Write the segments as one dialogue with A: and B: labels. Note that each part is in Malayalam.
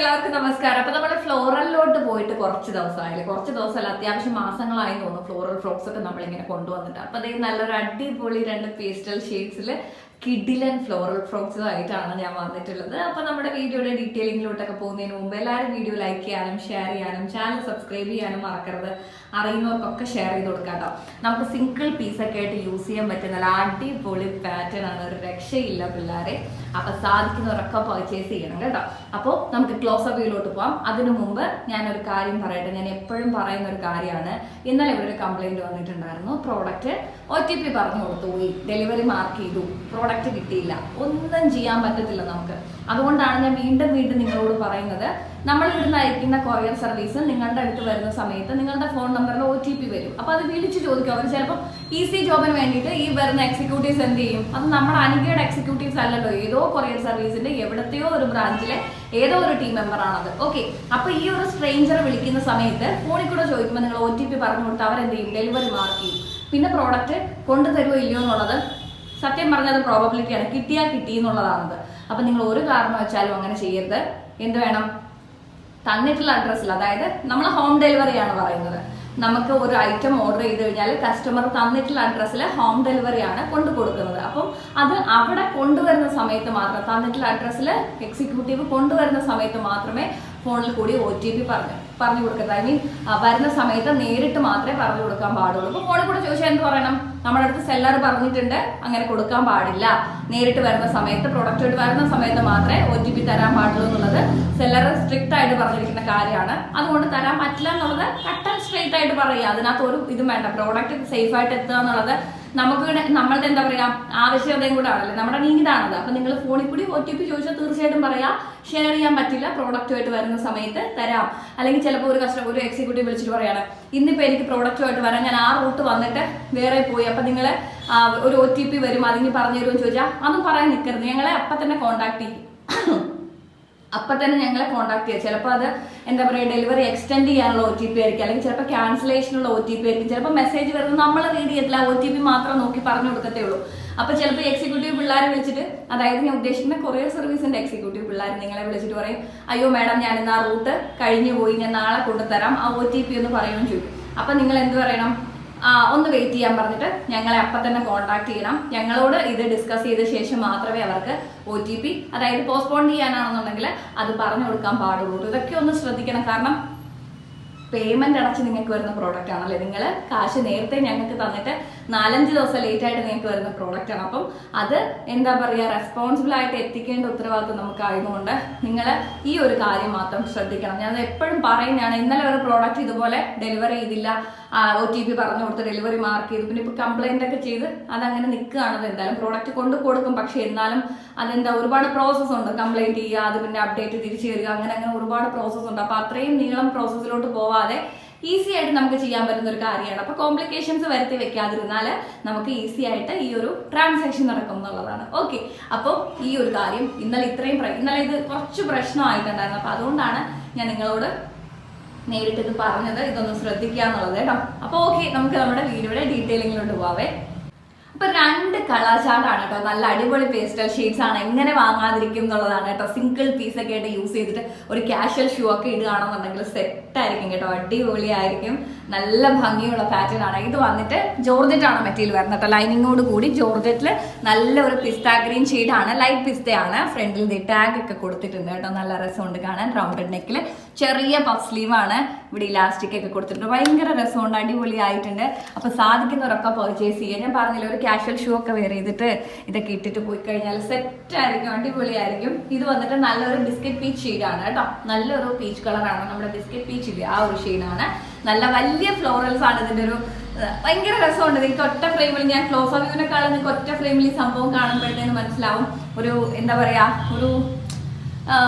A: എല്ലാവർക്കും നമസ്കാരം. അപ്പൊ നമ്മൾ ഫ്ലോറലിലോട്ട് പോയിട്ട് കുറച്ച് ദിവസമായില്ലേ? കുറച്ച് ദിവസമല്ല അത്യാവശ്യം മാസങ്ങളായി തോന്നുന്നു ഫ്ലോറൽ ഫ്രോക്സ് ഒക്കെ നമ്മളിങ്ങനെ കൊണ്ടുവന്നിട്ട്. അപ്പൊ അതേ നല്ലൊരു അടിപൊളി രണ്ട് പേസ്റ്റൽ ഷെയ്ഡ്സിൽ കിഡിലൻ ഫ്ലോറൽ ഫ്രോക്സും ആയിട്ടാണ് ഞാൻ വന്നിട്ടുള്ളത്. അപ്പോൾ നമ്മുടെ വീഡിയോയുടെ ഡീറ്റെയിലിങ്ങിലോട്ടൊക്കെ പോകുന്നതിന് മുമ്പ് എല്ലാവരും വീഡിയോ ലൈക്ക് ചെയ്യാനും ഷെയർ ചെയ്യാനും ചാനൽ സബ്സ്ക്രൈബ് ചെയ്യാനും മറക്കരുത്. അറിയുന്നവർക്കൊക്കെ ഷെയർ ചെയ്ത് കൊടുക്കാം കേട്ടോ. നമുക്ക് സിംഗിൾ പീസൊക്കെ ആയിട്ട് യൂസ് ചെയ്യാൻ പറ്റുന്ന നല്ല അടിപൊളി പാറ്റേൺ ആണ് ഒരു രക്ഷയില്ല പിള്ളേരെ. അപ്പൊ സാധിക്കുന്നവരൊക്കെ പർച്ചേസ് ചെയ്യണം കേട്ടോ. അപ്പോൾ നമുക്ക് ക്ലോസ് ഓഫ് വ്യൂയിലോട്ട് പോകാം അതിനു മുമ്പ് ഞാനൊരു കാര്യം പറയട്ടെ. ഞാൻ എപ്പോഴും പറയുന്ന ഒരു കാര്യമാണ്. ഇന്നലെ ഇവിടെ ഒരു വന്നിട്ടുണ്ടായിരുന്നു. പ്രോഡക്റ്റ് ഒ ടി പി പറഞ്ഞു കൊടുത്തു. പോയി ഡെലിവറി മാർക്ക് ചെയ്തു. പ്രോഡക്റ്റ് കിട്ടിയില്ല. ഒന്നും ചെയ്യാൻ പറ്റത്തില്ല നമുക്ക്. അതുകൊണ്ടാണ് ഞാൻ വീണ്ടും വീണ്ടും നിങ്ങളോട് പറയുന്നത്. നമ്മൾ ഇവിടുന്ന് അയക്കുന്ന കൊറിയർ സർവീസ് നിങ്ങളുടെ അടുത്ത് വരുന്ന സമയത്ത് നിങ്ങളുടെ ഫോൺ നമ്പറിൽ ഒ ടി പി വരും. അപ്പൊ അത് വിളിച്ച് ചോദിക്കും. അവർ ചിലപ്പോൾ ഈസി ജോബിന് വേണ്ടിയിട്ട് ഈ വരുന്ന എക്സിക്യൂട്ടീവ്സ് എന്ത് ചെയ്യും? അത് നമ്മുടെ അനികയുടെ എക്സിക്യൂട്ടീവ്സ് അല്ലല്ലോ. ഏതോ കൊറിയർ സർവീസിന്റെ എവിടത്തെയോ ഒരു ബ്രാഞ്ചിലെ ഏതോ ഒരു ടീം മെമ്പർ ആണത്. ഓക്കെ അപ്പൊ ഈ ഒരു സ്ട്രേഞ്ചർ വിളിക്കുന്ന സമയത്ത് ഫോണിൽ കൂടെ ചോദിക്കുമ്പോൾ നിങ്ങൾ ഒ ടി പി പറഞ്ഞു കൊടുത്ത് അവരെന്ത് ചെയ്യും? ഡെലിവറി മാർക്ക് ചെയ്യും. പിന്നെ പ്രോഡക്റ്റ് കൊണ്ടുതരുമോ ഇല്ലയോ എന്നുള്ളത് സത്യം പറഞ്ഞത് പ്രോബബിലിറ്റിയാണ് കിട്ടിയാൽ കിട്ടി എന്നുള്ളതാണത്. അപ്പൊ നിങ്ങൾ ഒരു കാരണം വെച്ചാലും അങ്ങനെ ചെയ്യരുത്. എന്ത് വേണം? തന്നിട്ടുള്ള അഡ്രസ്സിൽ അതായത് നമ്മൾ ഹോം ഡെലിവറി ആണ് പറയുന്നത്. നമുക്ക് ഒരു ഐറ്റം ഓർഡർ ചെയ്ത് കഴിഞ്ഞാൽ കസ്റ്റമർ തന്നിട്ടുള്ള അഡ്രസ്സിൽ ഹോം ഡെലിവറി ആണ് കൊണ്ടു കൊടുക്കുന്നത്. അപ്പം അത് അവിടെ കൊണ്ടുവരുന്ന സമയത്ത് മാത്രം തന്നിട്ടുള്ള അഡ്രസ്സിൽ എക്സിക്യൂട്ടീവ് കൊണ്ടുവരുന്ന സമയത്ത് മാത്രമേ ഫോണിൽ കൂടി ഒ ടി പി പറഞ്ഞു പറഞ്ഞു കൊടുക്കരുത്. ഐ മീൻ വരുന്ന സമയത്ത് നേരിട്ട് മാത്രമേ പറഞ്ഞു കൊടുക്കാൻ പാടുള്ളൂ. അപ്പോൾ ഫോണിൽ കൂടെ ചോദിച്ചാൽ എന്ത് പറയണം? നമ്മുടെ അടുത്ത് സെല്ലർ പറഞ്ഞിട്ടുണ്ട് അങ്ങനെ കൊടുക്കാൻ പാടില്ല. നേരിട്ട് വരുന്ന സമയത്ത് പ്രൊഡക്റ്റ് ആയിട്ട് വരുന്ന സമയത്ത് മാത്രമേ ഒ ടി പി തരാൻ പാടുള്ളൂ എന്നുള്ളത് സെല്ലർ സ്ട്രിക്റ്റ് ആയിട്ട് പറഞ്ഞിരിക്കുന്ന കാര്യമാണ്. അതുകൊണ്ട് തരാൻ പറ്റില്ല എന്നുള്ളത് കട്ട് ആൻഡ് സ്ട്രെയിറ്റ് ആയിട്ട് പറയുക. അതിനകത്ത് ഒരു ഇതും വേണ്ട. പ്രോഡക്റ്റ് സേഫ് ആയിട്ട് എത്തുക എന്നുള്ളത് നമുക്ക് നമ്മളുടെ എന്താ പറയാ ആവശ്യകതയും കൂടെ ആണല്ലേ? നമ്മുടെ നീതാണത്. അപ്പൊ നിങ്ങൾ ഫോണിൽ കൂടി ഒ ടി പി ചോദിച്ചാൽ തീർച്ചയായിട്ടും പറയാം. ഷെയർ ചെയ്യാൻ പറ്റില്ല. പ്രോഡക്റ്റുമായിട്ട് വരുന്ന സമയത്ത് തരാം. അല്ലെങ്കിൽ ചിലപ്പോൾ ഒരു കസ്റ്റമർ ഒരു എക്സിക്യൂട്ടീവ് വിളിച്ചിട്ട് പറയാണ് ഇന്നിപ്പോൾ എനിക്ക് പ്രോഡക്റ്റുമായിട്ട് വരാൻ ഞാൻ ആ റൂട്ട് വന്നിട്ട് വേറെ പോയി അപ്പം നിങ്ങൾ ഒരു ഒ ടി പി വരും അതിന് പറഞ്ഞു തരുമെന്ന് ചോദിച്ചാൽ അതും പറയാൻ നിൽക്കരുത് ഞങ്ങളെ അപ്പം തന്നെ കോൺടാക്ട് ചെയ്യും. അപ്പം തന്നെ ഞങ്ങളെ കോൺടാക്ട് ചെയ്യുക ചിലപ്പോൾ അത് എന്താ പറയുക ഡെലിവറി എക്സ്റ്റെൻഡ് ചെയ്യാനുള്ള ഒ ടി പി ആയിരിക്കും. അല്ലെങ്കിൽ ചിലപ്പോൾ ക്യാൻസലേഷനുള്ള ഒ ടി പി ആയിരിക്കും. ചിലപ്പോൾ മെസ്സേജ് വരുന്നത് നമ്മൾ റീഡ് ചെയ്തില്ല ഒ ടി പി മാത്രം നോക്കി പറഞ്ഞു കൊടുക്കത്തേ ഉള്ളൂ. അപ്പോൾ ചിലപ്പോൾ എക്സിക്യൂട്ടീവ് പിള്ളേരെ വിളിച്ചിട്ട് അതായത് ഞാൻ ഉദ്ദേശിക്കുന്ന കൊറിയർ സർവീസിന്റെ എക്സിക്യൂട്ടീവ് പിള്ളേർ നിങ്ങളെ വിളിച്ചിട്ട് പറയും അയ്യോ മാഡം ഞാൻ ഇന്ന് ആ റൂട്ട് കഴിഞ്ഞു പോയി. ഞാൻ നാളെ കൊണ്ടുതരാം. ആ ഒ ടി പി ഒന്ന് പറയുമെന്ന് ചോദിക്കും. അപ്പം നിങ്ങൾ എന്ത് പറയണം? ഒന്ന് വെയിറ്റ് ചെയ്യാൻ പറഞ്ഞിട്ട് ഞങ്ങളെ അപ്പം തന്നെ കോൺടാക്ട് ചെയ്യണം. ഞങ്ങളോട് ഇത് ഡിസ്കസ് ചെയ്ത ശേഷം മാത്രമേ അവർക്ക് ഒ ടി പി അതായത് പോസ്റ്റ്പോൺ ചെയ്യാനാണെന്നുണ്ടെങ്കിൽ അത് പറഞ്ഞു കൊടുക്കാൻ പാടുള്ളൂ. ഇതൊക്കെ ഒന്ന് ശ്രദ്ധിക്കണം. കാരണം പേയ്മെന്റ് അടച്ച് നിങ്ങൾക്ക് വരുന്ന പ്രോഡക്റ്റ് ആണല്ലേ? നിങ്ങൾ കാശ് നേരത്തെ ഞങ്ങൾക്ക് തന്നിട്ട് നാലഞ്ച് ദിവസം ലേറ്റ് ആയിട്ട് നിങ്ങൾക്ക് വരുന്ന പ്രോഡക്റ്റ് ആണ്. അപ്പം അത് എന്താ പറയുക റെസ്പോൺസിബിൾ ആയിട്ട് എത്തിക്കേണ്ട ഉത്തരവാദിത്വം നമുക്ക് ആയതുകൊണ്ട് നിങ്ങൾ ഈ ഒരു കാര്യം മാത്രം ശ്രദ്ധിക്കണം. ഞാൻ എപ്പോഴും പറയുന്നതാണ് ഇന്നലെ ഒരു പ്രോഡക്റ്റ് ഇതുപോലെ ഡെലിവറി ചെയ്തില്ല. ഒ ടി പി പറഞ്ഞു കൊടുത്ത് ഡെലിവറി മാർക്ക് ചെയ്തു. പിന്നെ ഇപ്പോൾ കംപ്ലൈന്റ് ഒക്കെ ചെയ്ത് അതങ്ങനെ നിൽക്കുകയാണത് എന്തായാലും. പ്രോഡക്റ്റ് കൊണ്ടു കൊടുക്കും പക്ഷേ എന്നാലും അതെന്താ ഒരുപാട് പ്രോസസ്സ് ഉണ്ട്. കംപ്ലൈന്റ് ചെയ്യുക അത് പിന്നെ അപ്ഡേറ്റ് തിരിച്ചു തരിക അങ്ങനെ അങ്ങനെ ഒരുപാട് പ്രോസസ്സ് ഉണ്ട്. അപ്പോൾ അത്രയും നീളം പ്രോസസ്സിലോട്ട് പോവാതെ ഈസി ആയിട്ട് നമുക്ക് ചെയ്യാൻ പറ്റുന്ന ഒരു കാര്യമാണ്. അപ്പോൾ കോംപ്ലിക്കേഷൻസ് വരുത്തി വെക്കാതിരുന്നാൽ നമുക്ക് ഈസി ആയിട്ട് ഈ ഒരു ട്രാൻസാക്ഷൻ നടക്കും എന്നുള്ളതാണ്. ഓക്കെ അപ്പോൾ ഈ ഒരു കാര്യം ഇന്നലെ ഇത്രയും ഇന്നലെ ഇത് കുറച്ച് പ്രശ്നമായിട്ടുണ്ടായിരുന്നു. അപ്പോൾ അതുകൊണ്ടാണ് ഞാൻ നിങ്ങളോട് നേരിട്ട് ഇത് പറഞ്ഞത്. ഇതൊന്ന് ശ്രദ്ധിക്കുക എന്നുള്ളത് കേട്ടോ. അപ്പോൾ ഓക്കെ നമുക്ക് നമ്മുടെ വീഡിയോയുടെ ഡീറ്റെയിലിങ്ങിലോട്ട് പോവാവേ. അപ്പൊ രണ്ട് കളർ ചാർട്ടാണ് കേട്ടോ. നല്ല അടിപൊളി പേസ്റ്റൽ ഷെയ്ഡ്സ് ആണ്. എങ്ങനെ വാങ്ങാതിരിക്കും എന്നുള്ളതാണ് കേട്ടോ. സിംഗിൾ പീസ് ഒക്കെ ആയിട്ട് യൂസ് ചെയ്തിട്ട് ഒരു കാഷ്വൽ ഷൂ ഒക്കെ ഇടുകയാണെന്നുണ്ടെങ്കിൽ സെറ്റ് ആയിരിക്കും കേട്ടോ. അടിപൊളി ആയിരിക്കും നല്ല ഭംഗിയുള്ള പാറ്റേൺ ആണ്. ഇത് വന്നിട്ട് ജോർജറ്റ് ആണ് മെറ്റീരിയൽ വരുന്നത് കേട്ടോ. ലൈനിങ്ങോട് കൂടി ജോർജറ്റിൽ നല്ല ഒരു പിസ്ത ഗ്രീൻ ആണ്. ലൈറ്റ് പിസ്തയാണ്. ഫ്രണ്ടിൽ ടാഗ് ഒക്കെ കൊടുത്തിട്ടുണ്ട് കേട്ടോ. നല്ല രസമുണ്ട് കാണാൻ. റൗണ്ടഡ് നെക്കിൽ ചെറിയ പഫ് സ്ലീവ് ആണ്. ഇവിടെ ഇലാസ്റ്റിക് ഒക്കെ കൊടുത്തിട്ടുണ്ട്. ഭയങ്കര രസമുണ്ട്. അടിപൊളി ആയിട്ടുണ്ട് അപ്പൊ സാധിക്കുന്നവരൊക്കെ പർച്ചേസ് ചെയ്യുക. ഞാൻ പറഞ്ഞില്ല ഒരു കാഷ്വൽ ഷൂ ഒക്കെ വെയർ ചെയ്തിട്ട് ഇതൊക്കെ ഇട്ടിട്ട് പോയി കഴിഞ്ഞാൽ സെറ്റ് ആയിരിക്കും അടിപൊളിയായിരിക്കും. ഇത് വന്നിട്ട് നല്ലൊരു ബിസ്ക്കറ്റ് പീച്ച് ഷെയ്ഡാണ് കേട്ടോ. നല്ലൊരു പീച്ച് കളറാണ് നമ്മുടെ ബിസ്ക്കറ്റ് പീച്ച് ഇല്ലേ ആ ഒരു ഷെയ്ഡാണ് നല്ല വലിയ ഫ്ലോറൽസ് ആണ് ഇതിന്റെ ഒരു ഭയങ്കര രസമുണ്ട്. നിങ്ങൾക്ക് ഒറ്റ ഫ്രെയിമിൽ ഞാൻ ക്ലോസ് ഓഫ് വ്യൂവിനെക്കാളും നിങ്ങൾക്ക് ഒറ്റ ഫ്രെയിമിൽ ഈ സംഭവം കാണുമ്പോഴത്തേന് മനസ്സിലാവും. ഒരു എന്താ പറയാ ഒരു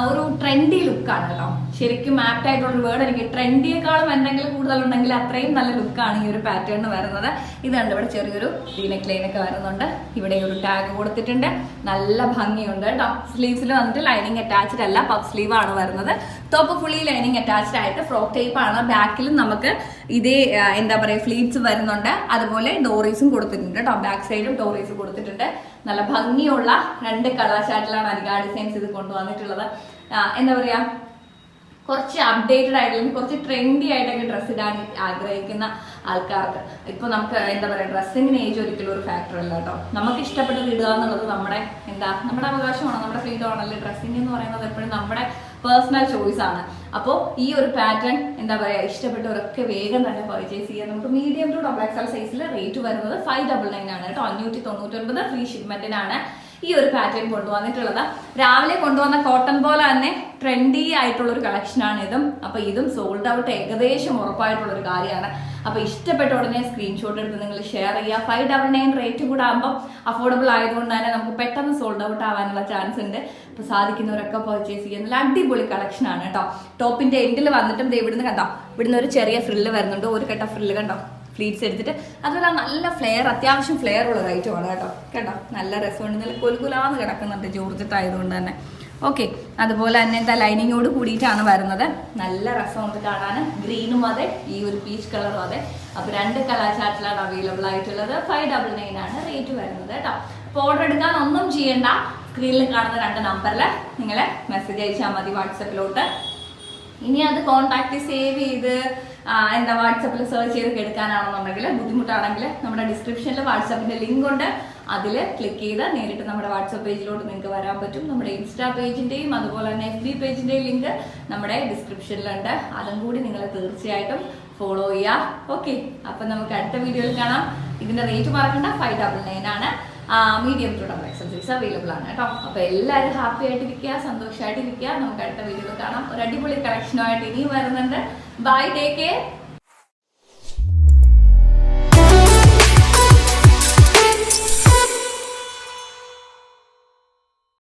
A: ഒരു ട്രെൻഡി ലുക്കാണ് കേട്ടോ. ശരിക്കും ആപ്റ്റ് ആയിട്ടുള്ള ഒരു വേർഡ് എനിക്ക് ട്രെൻഡിയേക്കാളും എന്തെങ്കിലും കൂടുതലുണ്ടെങ്കിൽ അത്രയും നല്ല ലുക്കാണ് ഈ ഒരു പാറ്റേൺ വരുന്നത്. ഇതുണ്ട് ഇവിടെ ചെറിയൊരു ഡീനക് ലൈൻ ഒക്കെ വരുന്നുണ്ട്. ഇവിടെ ഒരു ടാഗ് കൊടുത്തിട്ടുണ്ട്. നല്ല ഭംഗിയുണ്ട് കേട്ടോ. സ്ലീവ്സിൽ വന്നിട്ട് ലൈനിങ് അറ്റാച്ച്ഡ് അല്ല പഫ് സ്ലീവ് ആണ് വരുന്നത്. ടോപ്പ് ഫുള്ളി ലൈനിങ് അറ്റാച്ച്ഡ് ആയിട്ട് ഫ്രോക്ക് ടൈപ്പ് ആണ്. ബാക്കിലും നമുക്ക് ഇതേ എന്താ പറയുക ഫ്ലീറ്റ്സ് വരുന്നുണ്ട്. അതുപോലെ ഡോറീസും കൊടുത്തിട്ടുണ്ട് കേട്ടോ. ബാക്ക് സൈഡും ഡോറീസ് കൊടുത്തിട്ടുണ്ട്. നല്ല ഭംഗിയുള്ള രണ്ട് കളർ ചാറ്റിലാണ് അരികാ ഡിസൈൻസ് ഇത് കൊണ്ടുവന്നിട്ടുള്ളത്. എന്താ പറയാ കുറച്ച് അപ്ഡേറ്റഡ് ആയിട്ടുള്ള കുറച്ച് ട്രെൻഡി ആയിട്ടൊക്കെ ഡ്രസ്സ് ഇടാൻ ആഗ്രഹിക്കുന്ന ആൾക്കാർക്ക്. ഇപ്പൊ നമുക്ക് എന്താ പറയാ ഡ്രസ്സിങ്ങിന് ഏജ് ഒരിക്കലും ഒരു ഫാക്ടർ അല്ല കേട്ടോ. നമുക്ക് ഇഷ്ടപ്പെട്ടത് ഇടുക എന്നുള്ളത് നമ്മുടെ എന്താ നമ്മുടെ അവകാശമാണ്. നമ്മുടെ ഫ്രീഡം ആണല്ലേ. ഡ്രസ്സിങ് എന്ന് പറയുന്നത് എപ്പോഴും നമ്മുടെ പേഴ്സണൽ ചോയ്സ് ആണ്. അപ്പോൾ ഈ ഒരു പാറ്റേൺ എന്താ പറയുക ഇഷ്ടപ്പെട്ടവരൊക്കെ വേഗം തന്നെ പർച്ചേസ് ചെയ്യാം. നമുക്ക് മീഡിയം ടു ഡബിൾ എക്സൽ സൈസിൽ റേറ്റ് വരുന്നത് ഫൈവ് ഡബിൾ നയൻ ആണ്. കേട്ടോ അഞ്ഞൂറ്റി തൊണ്ണൂറ്റൊൻപത് ഫ്രീ ഷിപ്മെന്റിനാണ് ഈ ഒരു പാറ്റേൺ കൊണ്ടുവന്നിട്ടുള്ളത്. രാവിലെ കൊണ്ടുവന്ന കോട്ടൺ പോലെ തന്നെ ട്രെൻഡി ആയിട്ടുള്ള ഒരു കളക്ഷനാണ് ഇതും. അപ്പൊ ഇതും സോൾഡ് ഔട്ട് ഏകദേശം ഉറപ്പായിട്ടുള്ള ഒരു കാര്യമാണ്. അപ്പൊ ഇഷ്ടപ്പെട്ട ഉടനെ സ്ക്രീൻഷോട്ട് എടുത്ത് നിങ്ങൾ ഷെയർ ചെയ്യുക. ഫൈവ് ഡബിൾ നയൻ റേറ്റ് കൂടെ ആകുമ്പോൾ അഫോർഡബിൾ ആയതുകൊണ്ട് തന്നെ നമുക്ക് പെട്ടെന്ന് സോൾഡ് ഔട്ട് ആവാനുള്ള ചാൻസ് ഉണ്ട്. അപ്പൊ സാധിക്കുന്നവരൊക്കെ പർച്ചേസ് ചെയ്യുന്ന നല്ല അടിപൊളി കളക്ഷൻ ആണ് കേട്ടോ. ടോപ്പിന്റെ എൻഡിൽ വന്നിട്ടും ഇവിടുന്ന് കണ്ടോ? ഇവിടുന്ന് ഒരു ചെറിയ ഫ്രില്ല് വരുന്നുണ്ട്. ഒരു കെട്ട ഫ്രില്ല് കണ്ടോ? ഫ്ലീറ്റ്സ് എടുത്തിട്ട്. അതുപോലെ നല്ല ഫ്ലെയർ അത്യാവശ്യം ഫ്ലെയർ ഉള്ള ഐറ്റമാണ് കേട്ടോ. കേട്ടോ? നല്ല രസമുണ്ട്. നല്ല കൊലുകുലാന്ന് കിടക്കുന്നുണ്ട് ജോർജറ്റ് ആയതുകൊണ്ട് തന്നെ. ഓക്കെ അതുപോലെ തന്നെ എന്താ ലൈനിങ്ങോട് കൂടിയിട്ടാണ് വരുന്നത്. നല്ല രസമുണ്ട് കാണാൻ. ഗ്രീനും അതെ. ഈ ഒരു പീച്ച് കളറും അതെ. അപ്പൊ രണ്ട് കളർ ചാർട്ടിലാണ് അവൈലബിൾ ആയിട്ടുള്ളത്. ഫൈവ് ഡബിൾ നയൻ ആണ് റേറ്റ് വരുന്നത് കേട്ടോ. അപ്പോൾ ഓർഡർ എടുക്കാൻ ഒന്നും ചെയ്യേണ്ട. സ്ക്രീനിൽ കാണുന്ന രണ്ട് നമ്പറിൽ നിങ്ങളെ മെസ്സേജ് അയച്ചാൽ മതി വാട്സപ്പിലോട്ട് ഇനി അത് കോണ്ടാക്ട് സേവ് ചെയ്ത് എന്താ വാട്സപ്പിൽ സെർച്ച് ചെയ്ത് എടുക്കാനാണെന്നുണ്ടെങ്കിൽ ബുദ്ധിമുട്ടാണെങ്കിൽ നമ്മുടെ ഡിസ്ക്രിപ്ഷനിൽ വാട്സപ്പിന്റെ ലിങ്ക് ഉണ്ട്. അതിൽ ക്ലിക്ക് ചെയ്ത് നേരിട്ട് നമ്മുടെ വാട്സപ്പ് പേജിലോട്ട് നിങ്ങൾക്ക് വരാൻ പറ്റും. നമ്മുടെ ഇൻസ്റ്റാ പേജിന്റെയും അതുപോലെ തന്നെ എഫ് ബി പേജിന്റെയും ലിങ്ക് നമ്മുടെ ഡിസ്ക്രിപ്ഷനിലുണ്ട് അതും കൂടി നിങ്ങൾ തീർച്ചയായിട്ടും ഫോളോ ചെയ്യുക ഓക്കെ അപ്പം നമുക്ക് അടുത്ത വീഡിയോയിൽ കാണാം. ഇതിന്റെ റേറ്റ് മറക്കണ്ട. ഫൈവ് ഡബിൾ നയൻ ആണ്. Medium to double XL size available ആണ് കേട്ടോ. അപ്പൊ എല്ലാവരും ഹാപ്പി ആയിട്ടിരിക്കുക സന്തോഷമായിട്ടിരിക്കുക നമുക്ക് അടുത്ത വീഡിയോ കാണാം. ഒരു അടിപൊളി കളക്ഷനുമായിട്ട് ഇനിയും വരുന്നുണ്ട്. Bye take care